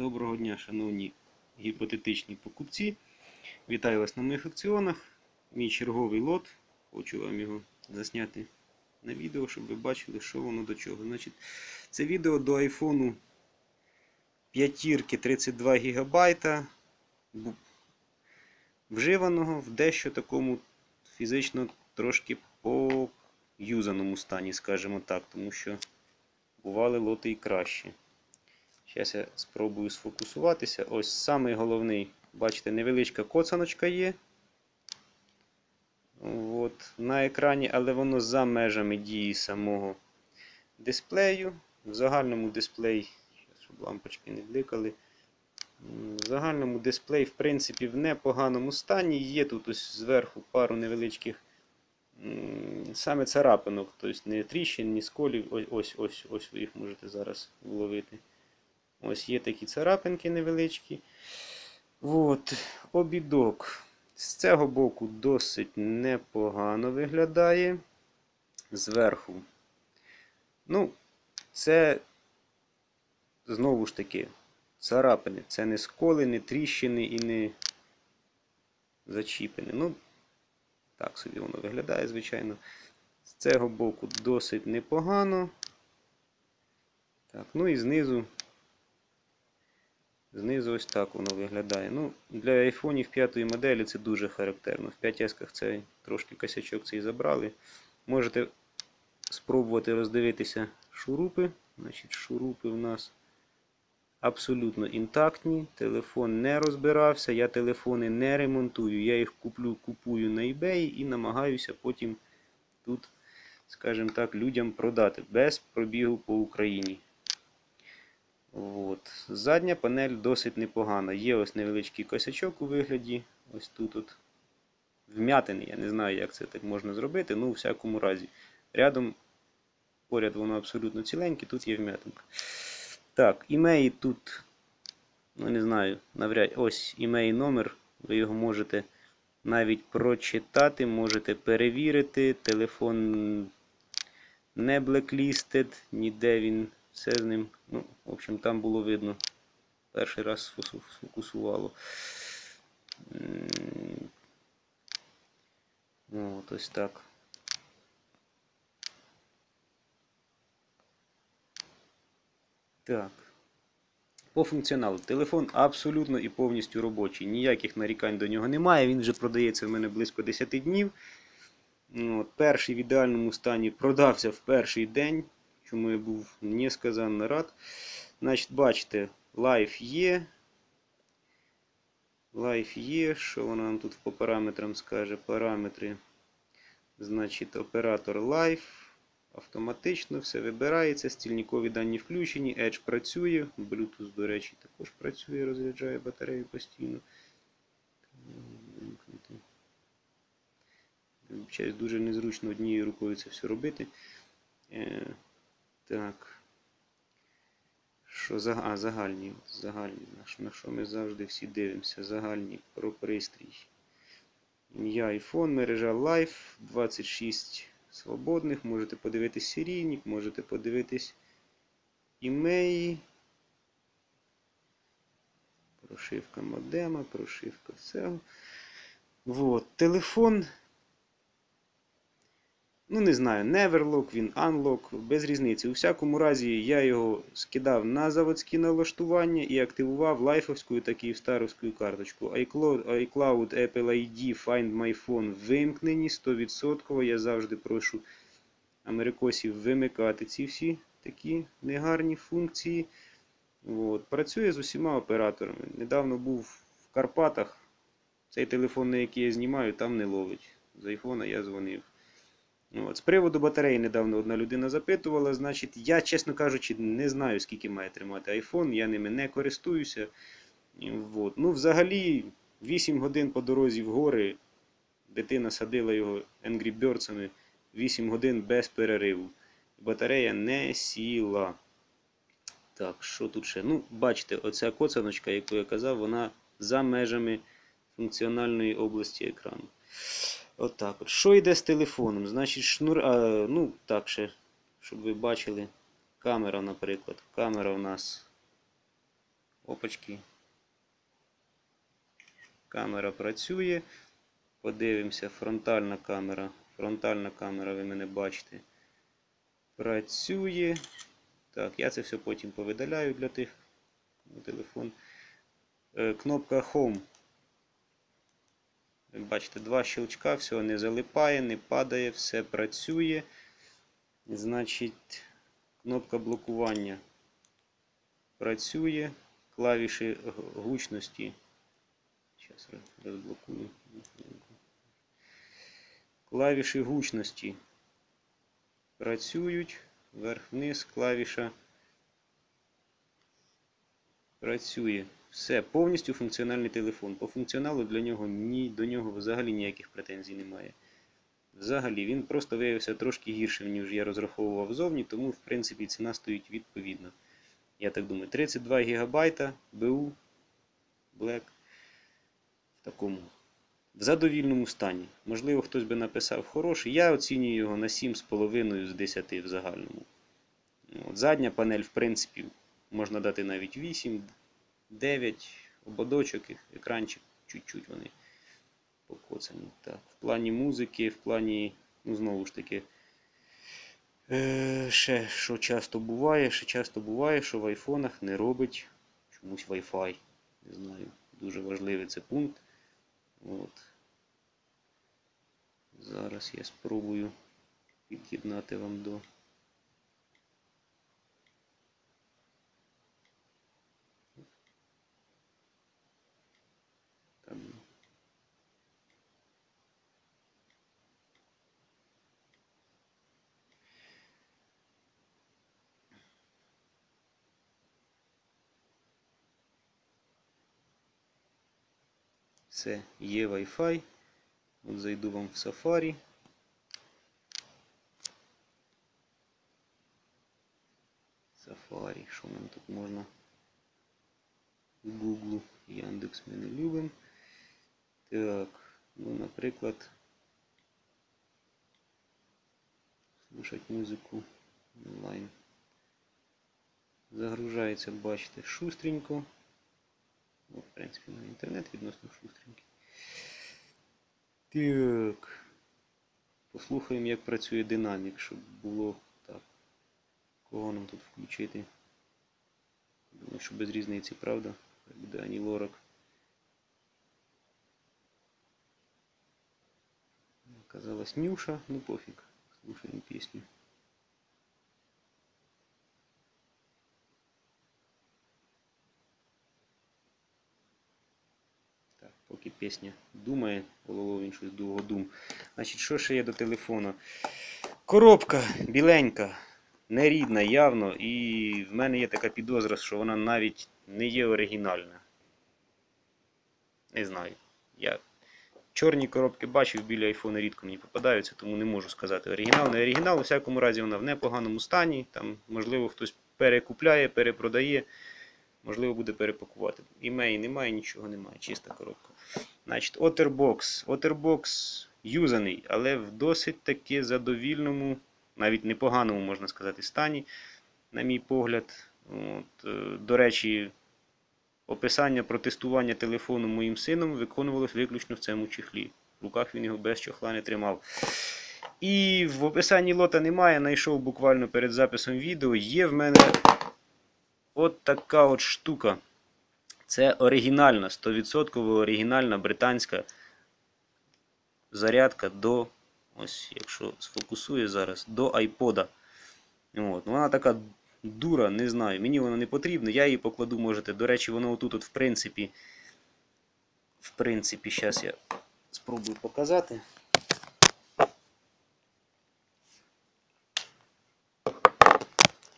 Доброго дня, шановні гіпотетичні покупці. Вітаю вас на моїх акціонах. Мій черговий лот. Хочу вам його засняти на відео, щоб ви бачили, що воно до чого. Значить, це відео до айфону 5 32 ГБ вживаного в дещо такому фізично трошки поюзаному стані, скажімо так, тому що бували лоти і краще. Зараз я спробую сфокусуватися. Ось самий головний, бачите, невеличка коцаночка є. От, на екрані, але воно за межами дії самого дисплею. В загальному дисплей, щоб лампочки не бликали. В загальному дисплей, в принципі, в непоганому стані. Є тут ось зверху пару невеличких саме царапинок, тобто не тріщин, ні сколів. Ось, ось, ось, ось ви їх можете зараз вловити. Ось є такі царапинки невеличкі. От, обідок. З цього боку досить непогано виглядає. Зверху. Ну, це знову ж таки царапини. Це не сколи, не тріщини і не зачіпини. Ну, так собі воно виглядає, звичайно. З цього боку досить непогано. Так, ну і знизу. Знизу ось так воно виглядає. Ну, Для айфонів 5 моделі це дуже характерно. В 5S цей трошки косячок цей забрали. Можете спробувати роздивитися шурупи. Значить, Шурупи в нас абсолютно інтактні. Телефон не розбирався. Я телефони не ремонтую. Я їх куплю, купую на eBay і намагаюся потім тут, скажімо так, людям продати без пробігу по Україні. От. Задня панель досить непогана. Є ось невеличкий косячок у вигляді. Ось тут от вм'ятини. Я не знаю, як це так можна зробити, ну, у всякому разі. Рядом, поряд воно абсолютно ціленьке, тут є вм'ятинка. Так, імеї тут, ну не знаю, навряд ось імей номер. Ви його можете навіть прочитати, можете перевірити. Телефон не блеклістед, ніде він все з ним. Ну, в общем, там було видно. Перший раз сфокусувало. Ну, ось так. Так. По функціоналу. Телефон абсолютно і повністю робочий. Ніяких нарікань до нього немає. Він вже продається в мене близько 10 днів. Ну, От, перший в ідеальному стані продався в перший день. Чому я був несказанно рад. Значить, бачите, лайф є. Лайф є. Що воно нам тут по параметрам скаже? Параметри. Значить, оператор Live. Автоматично все вибирається, стільникові дані включені, Edge працює, Bluetooth, до речі, також працює, розряджає батарею постійно. Вимкнути. Дуже незручно однією рукою це все робити. Так. Що за, а, загальні. загальні. На що, ми завжди всі дивимося? Загальні про пристрій. Ім'я iPhone, мережа Live, 26 свободних. Можете подивитись серійник, можете подивитись імеї. Прошивка модема, прошивка всього. Вот. Телефон. Ну, не знаю, Neverlock, він Unlock, без різниці. У всякому разі, я його скидав на заводські налаштування і активував лайфовську, так і старовську карточку. iCloud, iCloud, Apple ID, Find My Phone вимкнені 100%. Я завжди прошу америкосів вимикати ці всі такі негарні функції. От. Працює з усіма операторами. Недавно був в Карпатах. Цей телефон, на який я знімаю, там не ловить. З айфона я дзвонив. От. З приводу батареї недавно одна людина запитувала. Значить, я, чесно кажучи, не знаю, скільки має тримати iPhone, я ними не користуюся. От. Ну, взагалі, 8 годин по дорозі в гори. Дитина садила його Angry Birds'ами 8 годин без перериву. Батарея не сіла. Так, що тут ще? Ну, бачите, оця коцаночка, яку я казав, вона за межами функціональної області екрану. Отак от. Що йде з телефоном? Значить, шнур. А, ну, так ще, щоб ви бачили. Камера, наприклад. Камера у нас Опачки. Камера працює. Подивимося, фронтальна камера. Фронтальна камера, ви мене бачите. Працює. Так, я це все потім повидаляю для тих. Телефон. Е, Кнопка Home. Ви бачите, два щелчка, все не залипає, не падає, все працює. Значить, кнопка блокування працює. Клавіші гучності. Зараз розблокую. Клавіші гучності працюють. Вверх-вниз клавіша працює. Все, повністю функціональний телефон. По функціоналу для нього ні, до нього взагалі ніяких претензій немає. Взагалі, він просто виявився трошки гіршим, ніж я розраховував зовні, тому в принципі ціна стоїть відповідно. Я так думаю, 32 ГБ БУ Black в такому в задовільному стані. Можливо, хтось би написав хороший. Я оцінюю його на 7,5 з 10 в загальному. От, задня панель, в принципі, можна дати навіть 8, 9, ободочок, екранчик, чуть-чуть вони покоцані. Так, в плані музики, в плані, ну знову ж таки, е, ще що часто буває, ще часто буває, що в айфонах не робить чомусь Wi-Fi. Не знаю, дуже важливий це пункт. От. Зараз я спробую під'єднати вам до. Там. Все, є Wi-Fi. От зайду вам в Safari. Safari, що нам тут можна? Google, Яндекс ми не любимо. Так, ну, наприклад, слушать музику онлайн. Загружається, бачите, шустренько. Ну, в принципі, на інтернет відносно шустренький. Так. Послухаємо, як працює динамік, щоб було так. Кого нам тут включити? Думаю, що без різниці, правда? Буде Ані Лорак. Казалось Нюша, ну пофиг. Слушаем песню. Поки пісня думає, головою він щось довго дум. Значить, що ще є до телефону? Коробка біленька, нерідна явно, і в мене є така підозра, що вона навіть не є оригінальна. Не знаю. Я чорні коробки бачив, біля айфона рідко мені попадаються, тому не можу сказати оригінал, не оригінал. У всякому разі вона в непоганому стані. Там, можливо, хтось перекупляє, перепродає, можливо, буде перепакувати. Імеї немає, нічого немає, чиста коробка. Значить, Otterbox. Otterbox юзаний, але в досить таки задовільному, навіть непоганому, можна сказати, стані, на мій погляд. От, е, До речі, описання про тестування телефону моїм сином виконувалось виключно в цьому чехлі. В руках він його без чохла не тримав. І в описанні лота немає, знайшов буквально перед записом відео. Є в мене от така от штука. Це оригінальна, 100% оригінальна британська зарядка до, ось, якщо сфокусує зараз, до iPod. От. Вона така дура, не знаю. Мені вона не потрібна, я її покладу, можете. До речі, воно отут, от, в принципі, в принципі, зараз я спробую показати.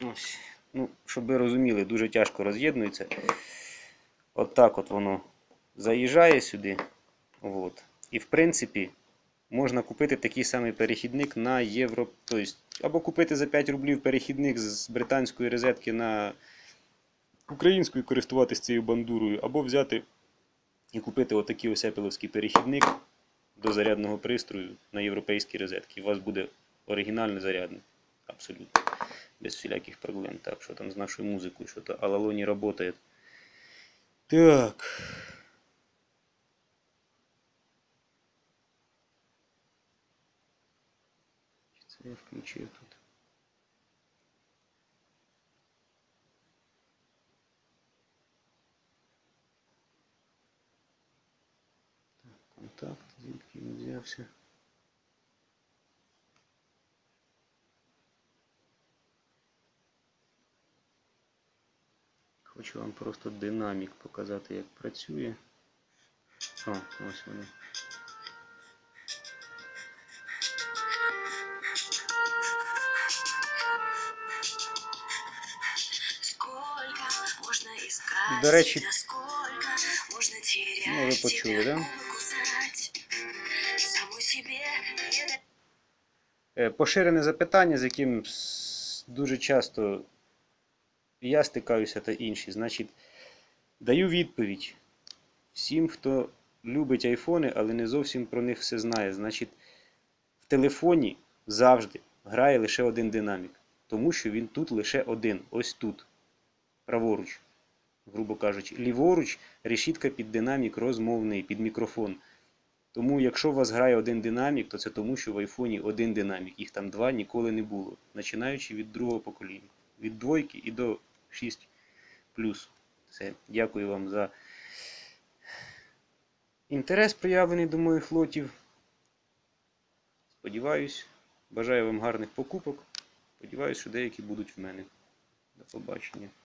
Ось. Ну, щоб ви розуміли, дуже тяжко роз'єднується. От так от воно заїжджає сюди. От. І в принципі, можна купити такий самий перехідник на євро. Тобто, або купити за 5 рублів перехідник з британської розетки на українську і користуватися цією бандурою, або взяти і купити отакий ось Apple перехідник до зарядного пристрою на європейській розетки. У вас буде оригінальний зарядний. Абсолютно. Без всіляких проблем. Так, що там з нашою музикою, що то Алалоні працює. Так. Чи Це я включив тут. Так, контакт, звідки він взявся. Хочу вам просто динамік показати, як працює. О, ось искать До речі, ну, ви почули, да? Е, Поширене запитання, з яким дуже часто я стикаюся та інші. Значить, даю відповідь всім, хто любить айфони, але не зовсім про них все знає. Значить, в телефоні завжди грає лише один динамік, тому що він тут лише один, ось тут, праворуч, грубо кажучи. Ліворуч решітка під динамік розмовний, під мікрофон. Тому, якщо у вас грає один динамік, то це тому, що в айфоні один динамік. Їх там два ніколи не було. Починаючи від другого покоління. Від двойки і до 6 Все. Дякую вам за інтерес проявлений до моїх лотів. Сподіваюсь, бажаю вам гарних покупок. Сподіваюсь, що деякі будуть в мене. До побачення.